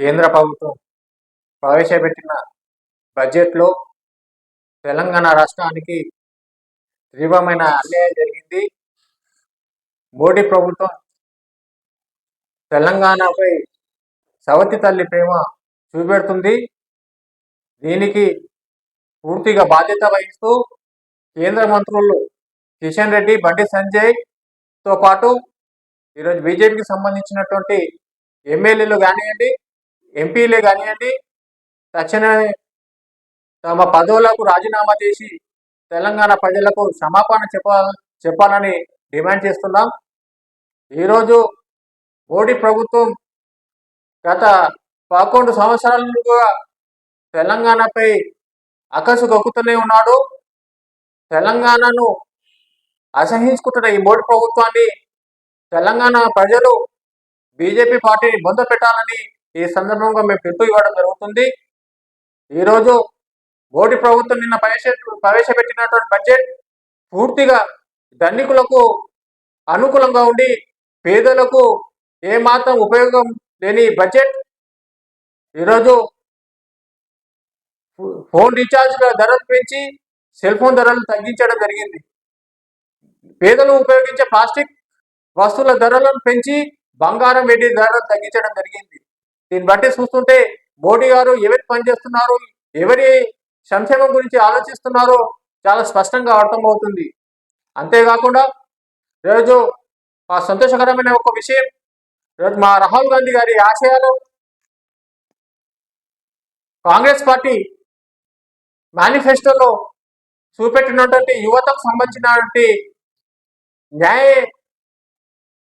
కేంద్ర ప్రభుత్వం ప్రవేశపెట్టిన బడ్జెట్లో తెలంగాణ రాష్ట్రానికి తీవ్రమైన అన్యాయం జరిగింది. మోడీ ప్రభుత్వం తెలంగాణపై సవతి తల్లి ప్రేమ చూపెడుతుంది. దీనికి పూర్తిగా బాధ్యత వహిస్తూ కేంద్ర మంత్రులు కిషన్ రెడ్డి బండి సంజయ్తో పాటు ఈరోజు బీజేపీకి సంబంధించినటువంటి ఎమ్మెల్యేలు కానివ్వండి ఎంపీలే కానివ్వండి తక్షణమే తమ పదవులకు రాజీనామా చేసి తెలంగాణ ప్రజలకు క్షమాపణ చెప్పాల చెప్పాలని డిమాండ్ చేస్తున్నాం. ఈరోజు మోడీ ప్రభుత్వం గత పదకొండు సంవత్సరాలుగా తెలంగాణపై అకసు గొక్కుతూనే ఉన్నాడు. తెలంగాణను అసహించుకుంటున్న ఈ మోడీ ప్రభుత్వాన్ని తెలంగాణ ప్రజలు బీజేపీ పార్టీని బొంద పెట్టాలని ఈ సందర్భంగా మేము పిలుపు ఇవ్వడం జరుగుతుంది. ఈరోజు మోడీ ప్రభుత్వం నిన్న ప్రవేశ ప్రవేశపెట్టినటువంటి బడ్జెట్ పూర్తిగా ధనికులకు అనుకూలంగా ఉండి పేదలకు ఏమాత్రం ఉపయోగం లేని బడ్జెట్. ఈరోజు ఫోన్ రీఛార్జ్ల ధరలు పెంచి సెల్ ఫోన్ ధరలు తగ్గించడం జరిగింది. పేదలు ఉపయోగించే ప్లాస్టిక్ వస్తువుల ధరలను పెంచి బంగారం వెండి ధరలు తగ్గించడం జరిగింది. దీన్ని బట్టి చూస్తుంటే మోడీ గారు ఎవరి పని చేస్తున్నారు ఎవరి సంక్షేమం గురించి ఆలోచిస్తున్నారో చాలా స్పష్టంగా అర్థమవుతుంది. అంతేకాకుండా ఈరోజు మా సంతోషకరమైన ఒక విషయం ఈరోజు మా రాహుల్ గాంధీ గారి ఆశయాలు కాంగ్రెస్ పార్టీ మేనిఫెస్టోలో చూపెట్టినటువంటి యువతకు సంబంధించినటువంటి న్యాయ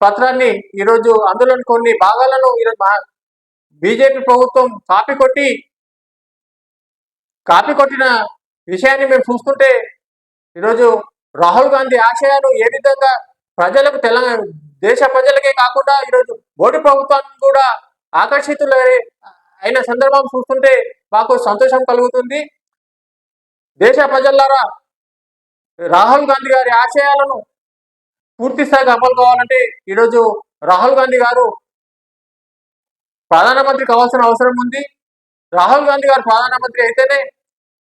పత్రాన్ని ఈరోజు అందులోని కొన్ని భాగాలను ఈరోజు బీజేపీ ప్రభుత్వం కాపీ కొట్టి కాపీ కొట్టిన విషయాన్ని మేము చూస్తుంటే ఈరోజు రాహుల్ గాంధీ ఆశయాలు ఏ విధంగా ప్రజలకు తెలంగాణ దేశ ప్రజలకే కాకుండా ఈరోజు మోడీ ప్రభుత్వాన్ని కూడా ఆకర్షితులు అయిన సందర్భం చూస్తుంటే మాకు సంతోషం కలుగుతుంది. దేశ ప్రజలారా రాహుల్ గాంధీ గారి ఆశయాలను పూర్తి స్థాయిగా అమలు కావాలంటే ఈరోజు రాహుల్ గాంధీ గారు ప్రధానమంత్రి కావాల్సిన అవసరం ఉంది. రాహుల్ గాంధీ గారు ప్రధానమంత్రి అయితేనే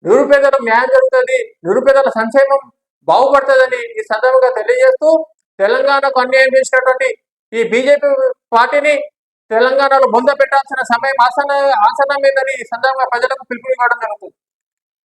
నిరుపేదలకు న్యాయం జరుగుతుంది. నిరుపేదల సంక్షేమం బాగుపడుతుందని ఈ సందర్భంగా తెలియజేస్తూ తెలంగాణకు అన్యాయం చేసినటువంటి ఈ బీజేపీ పార్టీని తెలంగాణలో బొంద పెట్టాల్సిన సమయం ఆసన ఆసనమైందని ఈ సందర్భంగా ప్రజలకు పిలుపునివ్వడం జరుగుతుంది.